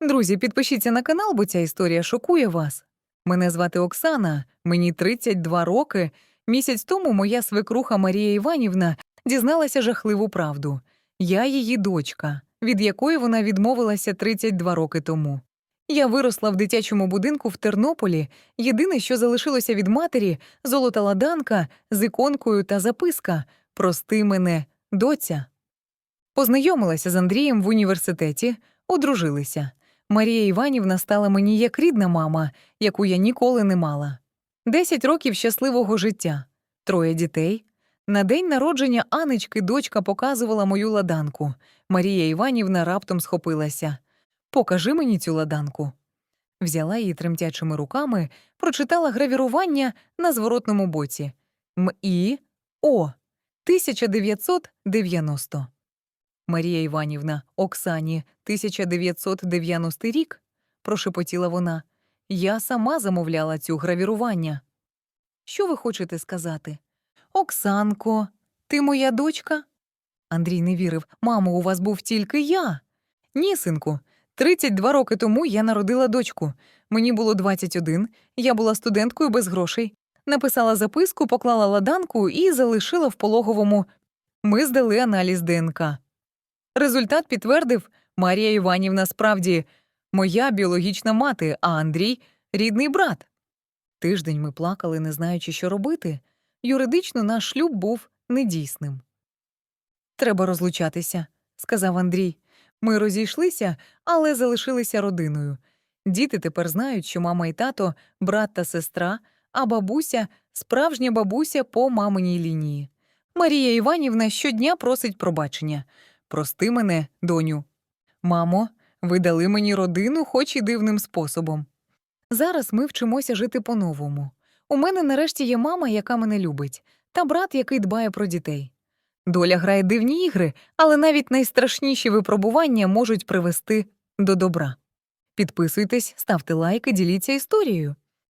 Друзі, підпишіться на канал, бо ця історія шокує вас. Мене звати Оксана, мені 32 роки. Місяць тому моя свекруха Марія Іванівна дізналася жахливу правду. Я її дочка, від якої вона відмовилася 32 роки тому. Я виросла в дитячому будинку в Тернополі. Єдине, що залишилося від матері золота ладанка з іконкою та записка Прости мене, доця. Познайомилася з Андрієм в університеті, одружилися. Марія Іванівна стала мені як рідна мама, яку я ніколи не мала. Десять років щасливого життя, троє дітей. На день народження Анечки дочка показувала мою ладанку. Марія Іванівна раптом схопилася. Покажи мені цю ладанку. Взяла її тремтячими руками, прочитала гравірування на зворотному боці. М-І О. 1990. Марія Іванівна, Оксані, 1990 рік, прошепотіла вона. Я сама замовляла цю гравірування. Що ви хочете сказати? Оксанко, ти моя дочка? Андрій не вірив. Мамо, у вас був тільки я. Ні, синку. 32 роки тому я народила дочку. Мені було 21, я була студенткою без грошей. Написала записку, поклала ладанку і залишила в пологовому. Ми здали аналіз ДНК. Результат підтвердив Марія Іванівна справді моя біологічна мати, а Андрій рідний брат. Тиждень ми плакали, не знаючи, що робити. Юридично наш шлюб був недійсним. Треба розлучатися, сказав Андрій. Ми розійшлися, але залишилися родиною. Діти тепер знають, що мама і тато брат та сестра, а бабуся справжня бабуся по маминій лінії. Марія Іванівна щодня просить пробачення. Прости мене, доню. Мамо, ви дали мені родину, хоч і дивним способом. Зараз ми вчимося жити по-новому. У мене нарешті є мама, яка мене любить, та брат, який дбає про дітей. Доля грає дивні ігри, але навіть найстрашніші випробування можуть привести до добра. Підписуйтесь, ставте лайки, діліться історією.